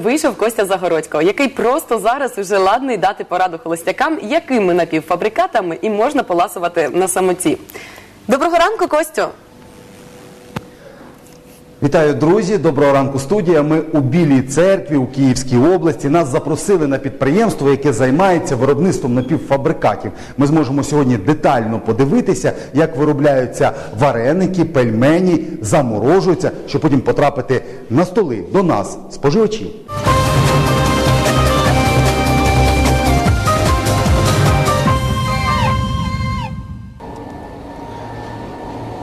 Вийшов Костя Загородського, який просто зараз уже ладний дати пораду холостякам, якими напівфабрикатами і можна поласувати на самоті. Доброго ранку, Костю! Вітаю, друзі! Доброго ранку, студія. Ми у Білій церкві у Київській області. Нас запросили на підприємство, яке займається виробництвом напівфабрикатів. Ми зможемо сьогодні детально подивитися, як виробляються вареники, пельмені, заморожуються, щоб потім потрапити на столи до нас, споживачів.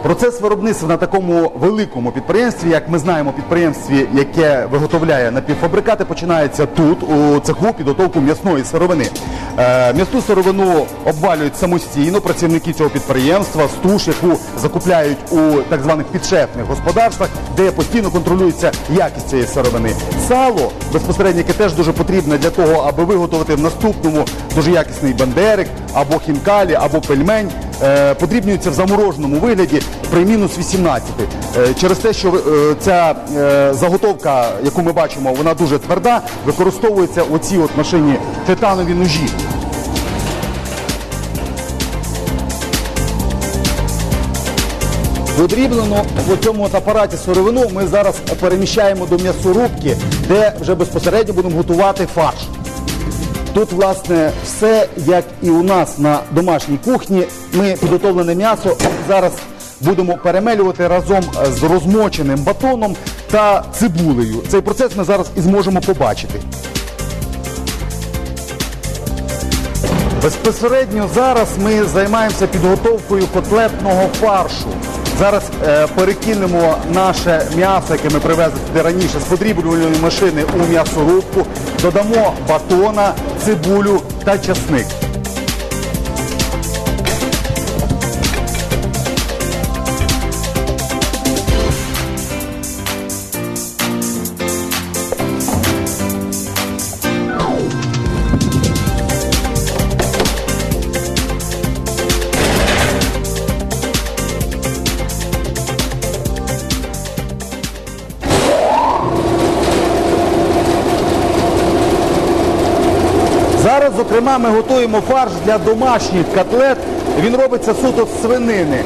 Процес виробництва на такому великому підприємстві, як ми знаємо, підприємстві, яке виготовляє напівфабрикати, починається тут, у цеху підготовку м'ясної сировини. Е, м'ясну сировину обвалюють самостійно працівники цього підприємства, стуш, яку закупляють у так званих підшефних господарствах, де постійно контролюється якість цієї сировини. Сало безпосередньо яке теж дуже потрібне для того, аби виготовити в наступному дуже якісний бандерик або хінкалі, або пельмень подрібнюється в замороженому вигляді при мінус 18. Е, через те, що е, ця е, заготовка, яку ми бачимо, вона дуже тверда, використовуються оці от машині титанові ножі. Подріблену в цьому апараті сировину ми зараз переміщаємо до м'ясорубки, де вже безпосередньо будемо готувати фарш. Тут, власне, все як і у нас на домашній кухні. Ми підготовлене м'ясо зараз будемо перемелювати разом з розмоченим батоном та цибулею. Цей процес ми зараз і зможемо побачити. Безпосередньо зараз ми займаємося підготовкою котлетного фаршу. Зараз е, перекинемо наше м'ясо, яке ми привезли сюди раніше з подріблювальної машини у м'ясорубку, додамо батона, цибулю та часник. Зараз, зокрема, ми готуємо фарш для домашніх котлет. Він робиться суто з свинини.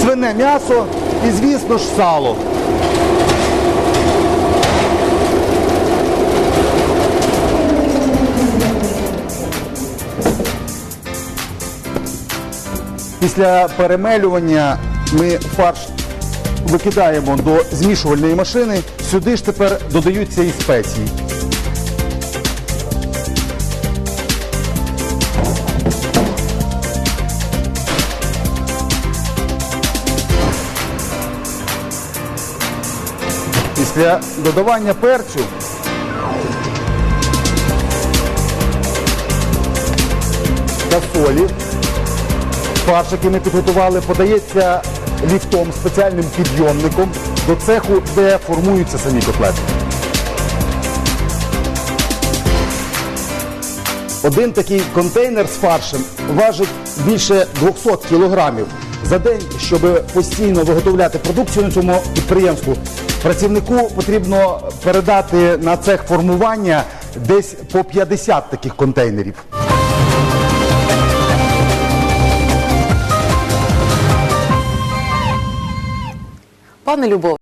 Свине м'ясо і, звісно ж, сало. Після перемелювання ми фарш викидаємо до змішувальної машини. Сюди ж тепер додаються і спеції. Після додавання перцю та солі фарш, який ми підготували, подається ліфтом, спеціальним підйомником до цеху, де формуються самі котлети. Один такий контейнер з фаршем важить більше 200 кілограмів. За день, щоб постійно виготовляти продукцію на цьому підприємству, працівнику потрібно передати на цех формування десь по 50 таких контейнерів. Пане Любов.